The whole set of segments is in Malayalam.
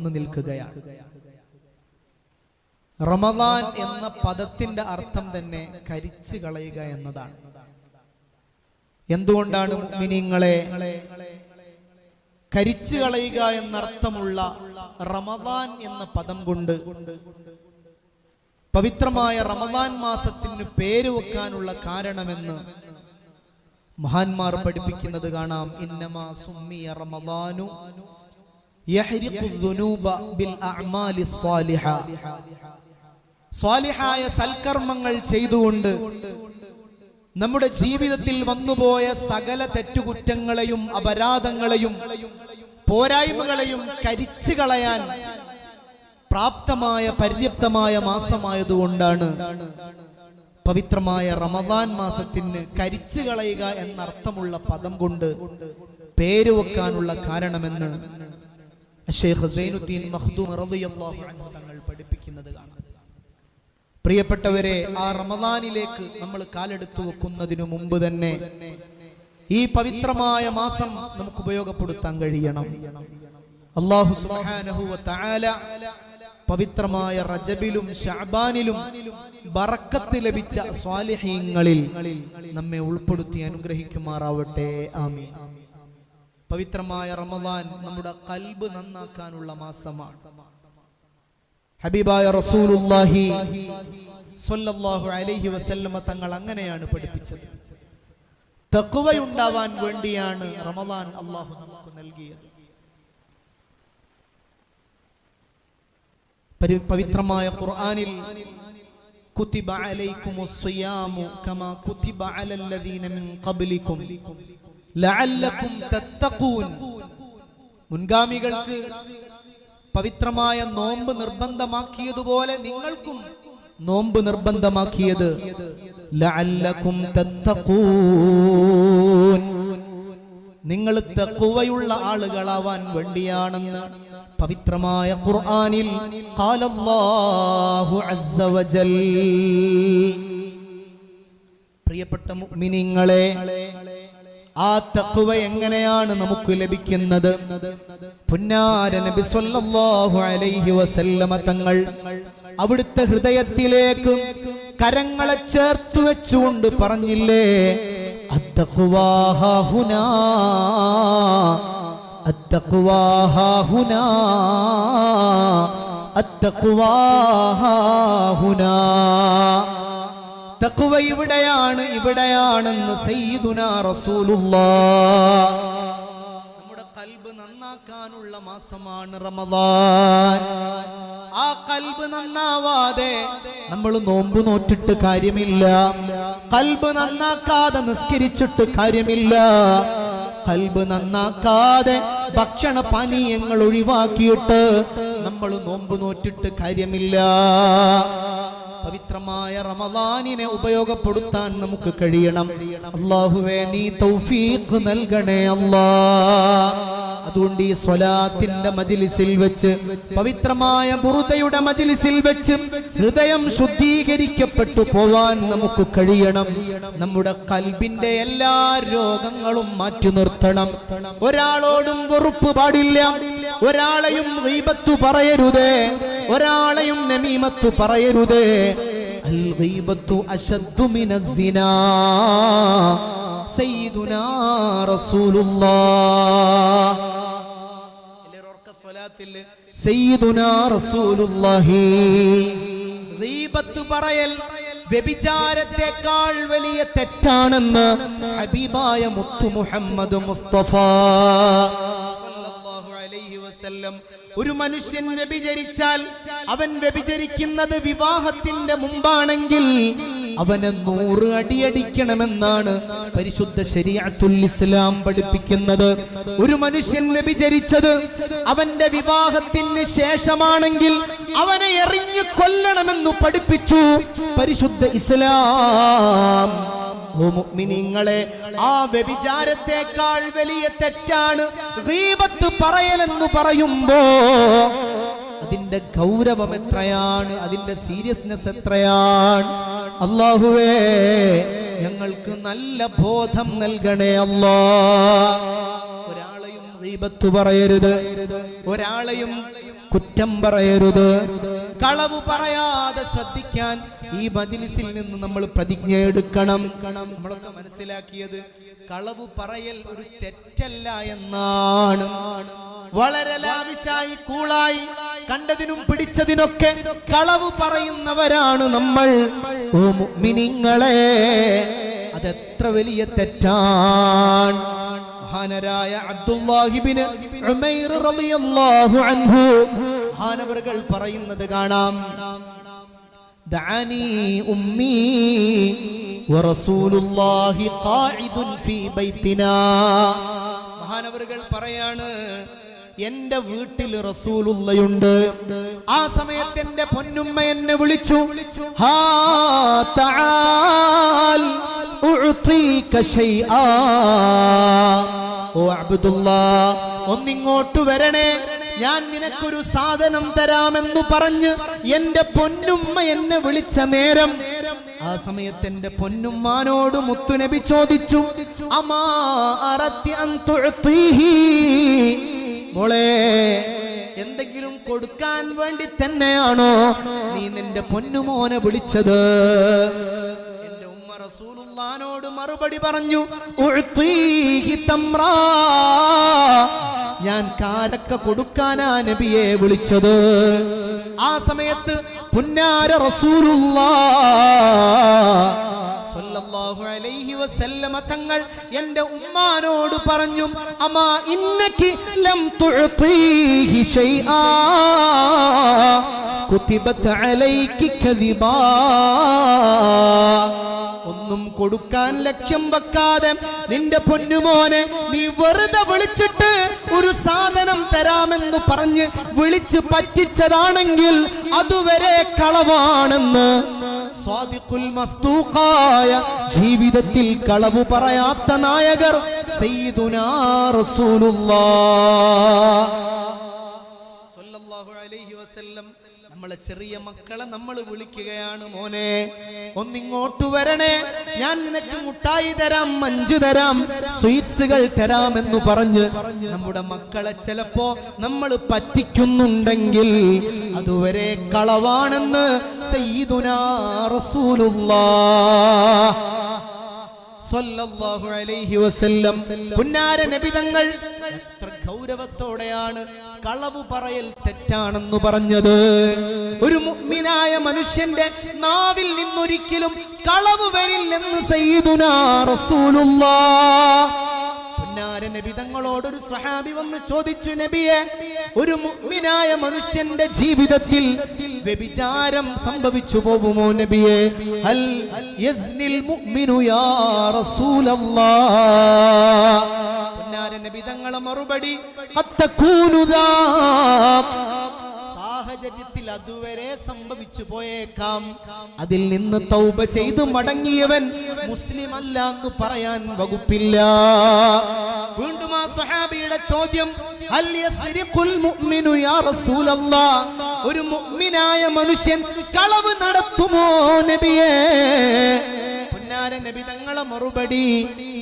വന്നു നിൽക്കുകയാണ്. റമദാൻ എന്ന പദത്തിന്റെ അർത്ഥം തന്നെ കരിച്ചു കളയുക എന്നതാണ്. എന്തുകൊണ്ടാണ് മുഅ്മിനീങ്ങളെ കരിച്ചു കളയുക എന്നർത്ഥമുള്ള റമദാൻ എന്ന പദം കൊണ്ട് പവിത്രമായ റമദാൻ മാസത്തിന് പേര് വെക്കാനുള്ള കാരണമെന്ന് മഹാന്മാർ പഠിപ്പിക്കുന്നത് കാണാം. ഇന്നമാ സുമ്മിയ റമദാനു സ്വാലിഹായ സൽക്കർമ്മങ്ങൾ ചെയ്തുകൊണ്ട് നമ്മുടെ ജീവിതത്തിൽ വന്നുപോയ സകല തെറ്റുകുറ്റങ്ങളെയും അപരാധങ്ങളെയും പോരായ്മകളെയും കരിച്ചു കളയാൻ പ്രാപ്തമായ പര്യാപ്തമായ മാസമായതുകൊണ്ടാണ് പവിത്രമായ റമദാൻ മാസത്തിന് കരിച്ചു കളയുക എന്നർത്ഥമുള്ള പദം കൊണ്ട് പേര് വെക്കാനുള്ള കാരണമെന്ന് ഷെയ്ഖ് സൈനുദ്ദീൻ മഖ്ദൂം റളിയല്ലാഹു അൻഹു തങ്ങൾ പഠിപ്പിക്കുന്നത് കാണാം. പ്രിയപ്പെട്ടവരെ ആ റമദാനിലേക്ക് നമ്മൾ കാലെടുത്തു വെക്കുന്നതിനു മുമ്പ് തന്നെ ഈ പവിത്രമായ മാസം നമുക്ക് ഉപയോഗപ്പെടുത്താൻ കഴിയണം. അള്ളാഹു പവിത്രമായ റജബിലും ഷഅബാനിലും ബറക്കത്ത് ലഭിച്ച സ്വാലിഹീങ്ങളിൽ നമ്മെ ഉൾപ്പെടുത്തി അനുഗ്രഹിക്കുമാറാവട്ടെ. ആമീൻ. പവിത്രമായ റമദാൻ നമ്മുടെ കൽബ് നന്നാക്കാനുള്ള മാസമാണ്. ഹബീബായ റസൂലുള്ളാഹി സ്വല്ലല്ലാഹു അലൈഹി വസല്ലമ തങ്ങൾ അങ്ങനെയാണ് പഠിപ്പിച്ചത്. തക്കുവയുണ്ടാവാൻ വേണ്ടിയാണ് റമദാൻ അള്ളാഹു നമുക്ക് നൽകിയത്. പവിത്രമായ ഖുർആനിൽ കുതിബ അലൈക്കും കമാ കുതിബ അലല്ലദീന മിൻ ഖബ്ലിക്കും ലഅല്ലക്കും തത്തഖൂൻ. മുൻഗാമികൾക്ക് പവിത്രമായ നോമ്പ് നിർബന്ധമാക്കിയതുപോലെ നിങ്ങൾക്കും നോമ്പ് നിർബന്ധമാക്കിയത് ലഅല്ലക്കും തത്തഖൂൻ. നിങ്ങൾ തഖ്വയുള്ള ആളുകളാവാൻ വേണ്ടിയാണെന്ന് പവിത്രമായ ഖുർആനിൽ ഖാലല്ലാഹു അസ്സ വജൽ. പ്രിയപ്പെട്ട മുഅ്മിനീങ്ങളെ ആ തഖ്വ എങ്ങനെയാണ് നമുക്ക് ലഭിക്കുന്നത്? പുന്നാര നബി സല്ലല്ലാഹു അലൈഹി വസല്ലമ തങ്ങൾ അവിടുത്തെ ഹൃദയത്തിലേക്ക് കരങ്ങളെ ചേർത്തു വെച്ചുകൊണ്ട് പറഞ്ഞില്ലേ അത്തഖ്വാ ഹാഹുനാ അത്തഖ്വാ തഖ്വ ഇവിടെയാണ് ഇവിടെയാണെന്ന് സയ്യിദുനാ റസൂലുള്ളാ. നമ്മുടെ കൽബ് നന്നാക്കാനുള്ള മാസമാണ് റമദാൻ. ആ കൽബ് നന്നാവാതെ നമ്മൾ നോമ്പ് നോറ്റിട്ട് കാര്യമില്ല. കൽബ് നന്നാക്കാതെ നിസ്കരിച്ചിട്ട് കാര്യമില്ല. കൽബ് നന്നാക്കാതെ ഭക്ഷണ പാനീയങ്ങൾ ഒഴിവാക്കിയിട്ട് നമ്മൾ നോമ്പ് നോറ്റിട്ട് കാര്യമില്ല. പവിത്രമായ റമദാനിനെ ഉപയോഗപ്പെടുത്താൻ നമുക്ക് കഴിയണം. അള്ളാഹുവേ നീ തൗഫീഖ് നൽകണേ അല്ലാ. അതുകൊണ്ട് ഈ സ്വലാത്തിന്റെ മജിലിസിൽ വെച്ച് പവിത്രമായ ബുറുതയുടെ മജിലിസിൽ വെച്ച് ഹൃദയം ശുദ്ധീകരിക്കപ്പെട്ടു പോവാൻ നമുക്ക് കഴിയണം. നമ്മുടെ കൽബിന്റെ എല്ലാ രോഗങ്ങളും മാറ്റി നിർത്തണം. ഒരാളോടും വെറുപ്പ് പാടില്ല. ഒരാളെയും ഗീബത്തു പറയരുതേ. ഒരാളെയും നമീമത്തു പറയരുത്. പറയൽ വ്യഭിചാരത്തെക്കാൾ വലിയ തെറ്റാണെന്ന് ഹബീബായ മുത്തു മുഹമ്മദ് മുസ്തഫ. വസല്ലം ഒരു മനുഷ്യൻ വ്യഭിചരിച്ചാൽ അവൻ വ്യഭിചരിക്കുന്നത് വിവാഹത്തിന്റെ മുമ്പാണെങ്കിൽ അവന് നൂറ് അടിയടിക്കണമെന്നാണ് പരിശുദ്ധ ശരീഅത്തുൽ ഇസ്ലാം പഠിപ്പിക്കുന്നത്. ഒരു മനുഷ്യൻ വ്യഭിചരിച്ചത് അവന്റെ വിവാഹത്തിന് ശേഷമാണെങ്കിൽ അവനെ എറിഞ്ഞു കൊല്ലണമെന്ന് പഠിപ്പിച്ചു. പരിശുദ്ധ ഇസ്ലാം ഓ മുഅ്മിനീങ്ങളെ ആ വ്യഭിചാരത്തെക്കാൾ വലിയ തെറ്റാണ് പറയലെന്ന് പറയുമ്പോ അതിന്റെ ഗൗരവം എത്രയാണ് അതിന്റെ സീരിയസ്നെസ് എത്രയാണ്? അള്ളാഹുവേ ഞങ്ങൾക്ക് നല്ല ബോധം നൽകണേ അല്ലാ. ഒരാളെയും ദീപത്ത് പറയരുത് ഒരാളെയും കുറ്റം പറയരുത്. കളവ് പറയാതെ ശ്രദ്ധിക്കാൻ ഈ മജിലിസിൽ നിന്ന് നമ്മൾ പ്രതിജ്ഞ എടുക്കണം. നമ്മളൊക്കെ മനസ്സിലാക്കിയത് കളവ് പറയൽ ഒരു തെറ്റല്ല എന്നാണ്. വളരെ ലാവിശായി കൂളായി കണ്ടതിനും പിടിച്ചതിനൊക്കെ കളവ് പറയുന്നവരാണ് നമ്മൾ. ഓ മുഅ്മിനീങ്ങളെ അതെത്ര വലിയ തെറ്റാണ്. മഹാനരായ അബ്ദുല്ലാഹിബിന് റളിയല്ലാഹു അൻഹു. മഹാനവറുകൾ പറയുന്നത് കാണാം. ദഅനി ورسول الله قاعد في بيتنا മഹാനവറുകൾ പറയാണ് എന്റെ വീട്ടിൽ റസൂലുള്ളയുണ്ട്. ആ സമയത്ത് എന്റെ പൊന്നുമ്മ എന്നെ വിളിച്ചു ഓ ഒന്നിങ്ങോട്ട് വരണേ. ഞാൻ നിനക്കൊരു സാധനം തരാമെന്ന് പറഞ്ഞ് എന്റെ പൊന്നുമ്മ എന്നെ വിളിച്ച നേരം ആ സമയത്ത് എന്റെ പൊന്നുമ്മാനോട് മുത്തുനബി ചോദിച്ചു മോളെ എന്തെങ്കിലും കൊടുക്കാൻ വേണ്ടി തന്നെയാണോ നീ നിന്റെ പൊന്നുമോനെ വിളിച്ചത്? റസൂലുള്ളാനോട് മറുപടി പറഞ്ഞു. ഞാൻ കാരക്ക കൊടുക്കാനാ നബിയെ വിളിച്ചത്. ആ സമയത്ത് പുന്നാര റസൂലുള്ള. അലൈഹി വസല്ലമ തങ്ങൾ എന്റെ ഉമ്മാനോട് പറഞ്ഞു അമാ ഇന്നക്കി ലം തുഅതീഹി ശൈആ. കുതിബത അലൈക്കി കദിബാ. ഒന്നും കൊടുക്കാൻ ലക്ഷ്യം വെക്കാതെ നിന്റെ പൊന്നുമോനെ നീ വെറുതെ വിളിച്ചിട്ട് ഒരു സാധനം തരാമെന്ന് പറഞ്ഞ് വിളിച്ച് പറ്റിച്ചതാണെങ്കിൽ അതുവരെ കളവാണെന്ന്. സ്വാദിഖുൽ ജീവിതത്തിൽ കളവ് പറയാത്ത നായകർ സയ്യിദുനാ അലൈഹി വസല്ലം നമ്മളെ ചെറിയ മക്കളെ നമ്മൾ വിളിക്കുകയാണ് മോനെ. ഒന്നിങ്ങോട്ട് വരണേ. ഞാൻ നിനക്ക് മുട്ടായി തരാം മഞ്ചു തരാം സ്വീറ്റ്സുകൾ തരാം എന്ന് പറഞ്ഞ് നമ്മുടെ മക്കളെ ചിലപ്പോ നമ്മൾ പറ്റിക്കുന്നുണ്ടെങ്കിൽ അതുവരെ കളവാണെന്ന് സയ്യിദുനാ സ്വല്ലല്ലാഹു അലൈഹി വസല്ലം. പുന്നാര നബിതങ്ങൾ എത്ര ഗൗരവത്തോടെയാണ് കളവ് പറയൽ തെറ്റാണെന്ന് പറഞ്ഞത്. ഒരു മുഗ്മിനായ മനുഷ്യന്റെ നാവിൽ നിന്നൊരിക്കലും കളവ് വരില്ലെന്ന് സയ്യിദുനാ നബി തങ്ങളോടൊരു സ്വഹാബി വന്ന് ചോദിച്ചു നബിയെ ഒരു മുഗ്മിനായ മനുഷ്യന്റെ ജീവിതത്തിൽ വ്യഭിചാരം സംഭവിച്ചു പോകുമോ നബിയെ? അൽ യസ്നിൽ മുഅ്മിനു യാ റസൂലല്ലാഹ് പുന്നാര നബി തങ്ങളെ മറുപടി സാഹചര്യത്തിൽ അതുവരെ സംഭവിച്ചു പോയേക്കാം. അതിൽ നിന്ന് തൗബ ചെയ്തു മടങ്ങിയവൻ മുസ്ലിം അല്ല എന്ന് പറയാൻ വകുപ്പില്ല. വീണ്ടും ആ സുഹാബിയുടെ ചോദ്യം? ഒരു മുഅ്മിനായ മനുഷ്യൻ കളവ് നടത്തുമോ നബിയേ? പൊന്നാര നബി തങ്ങളെ മറുപടി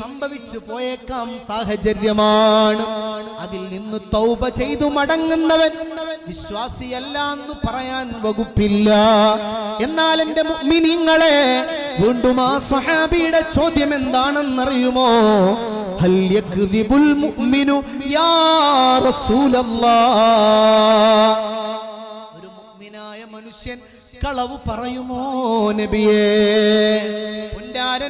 സംഭവിച്ചു പോയേക്കാം സാഹചര്യമാണ്. അതിൽ നിന്ന് തൗപ ചെയ്തു മടങ്ങുന്നവൻ വിശ്വാസിയല്ല എന്ന് പറയാൻ വകുപ്പില്ല. എന്നാൽ എന്റെ മിനിങ്ങളെ വീണ്ടും ആ സ്വഹാബിയുടെ ചോദ്യം എന്താണെന്നറിയുമോ? മുഅ്മിനു യാ ഒരു മുഅ്മിനായ മനുഷ്യൻ കളവ് പറയുമോ നബിയേ?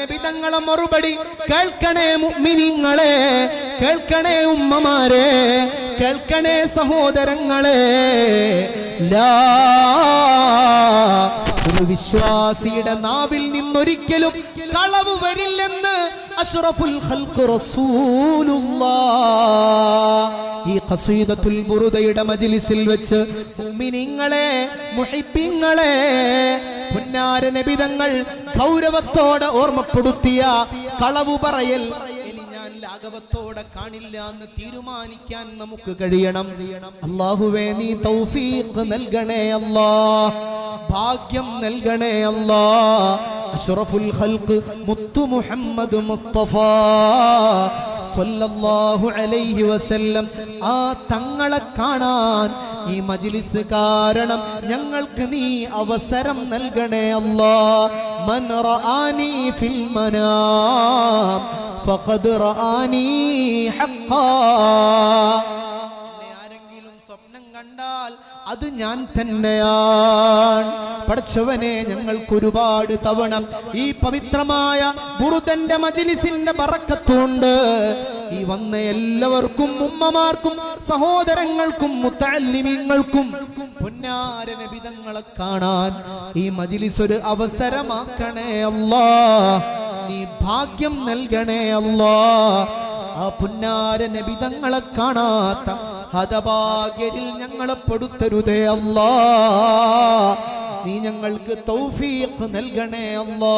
നബി തങ്ങളെ മറുപടി കേൾക്കണേ മുഅ്മിനീങ്ങളെ കേൾക്കണേ ഉമ്മമാരെ കേൾക്കണേ സഹോദരങ്ങളെ. ലാ ഒരു വിശ്വാസിയുടെ നാവിൽ നിന്നൊരിക്കലും കളവ് വരില്ലെന്ന് അഷ്റഫുൽ ഖൽഖ് റസൂലുള്ളാഹ്. ഈ ഖസീദത്തുൽ ബുറുദയുടെ മജ്ലിസിൽ വെച്ച് മുഅ്മിനീങ്ങളെ മുഹിബ്ബീങ്ങളെ പുന്നാര നബിതങ്ങൾ ഗൗരവത്തോടെ ഓർമ്മപ്പെടുത്തിയ കളവു പറയൽ ലാഘവത്തോടെ കാണില്ല എന്ന് തീരുമാനിക്കാൻ നമുക്ക് കഴിയണം. അള്ളാഹുവേ നീ തൗഫീഖ് നൽകണേ അല്ലാ. ഭാഗ്യം നൽകണേ അല്ലാ. അഷ്റഫുൽ ഖൽഖ് മുത്തു മുഹമ്മദ് മുസ്തഫ സല്ലല്ലാഹു അലൈഹി വസല്ലം. ആ തങ്ങളെ കാണാൻ ഈ മജ്ലിസ് കാരണം ഞങ്ങൾക്ക് നീ അവസരം നൽകണേ അല്ലാ. മൻ റആനി ഫിൽ മനാം. ഫഖദ് رآني ഹഖാ. ആരെങ്കിലും സ്വപ്നം കണ്ടാൽ അത് ഞാൻ തന്നെയാണ്. പഠിച്ചവനെ ഞങ്ങൾക്ക് ഒരുപാട് തവണ. ഈ പവിത്രമായ ബുറുദന്റെ മജിലിസിന്റെ പറക്കത്തുണ്ട് ഈ വന്ന എല്ലാവർക്കും ഉമ്മമാർക്കും സഹോദരങ്ങൾക്കും മുത്തല്ലിമീങ്ങൾക്കും പൊന്നാര നബിതങ്ങളെ കാണാൻ ഈ മജിലിസ് ഒരു അവസരമാക്കണേ അല്ലാ നീ ഭാഗ്യം നൽകണേ അല്ലാ. ആ പുന്നാര നബി തങ്ങളെ കാണാത്ത ഹതഭാഗ്യരിൽ ഞങ്ങളെ പെടുത്തരുതേ അല്ലാ. നീ ഞങ്ങൾക്ക് തൗഫീഖ് നൽകണേ അല്ലാ.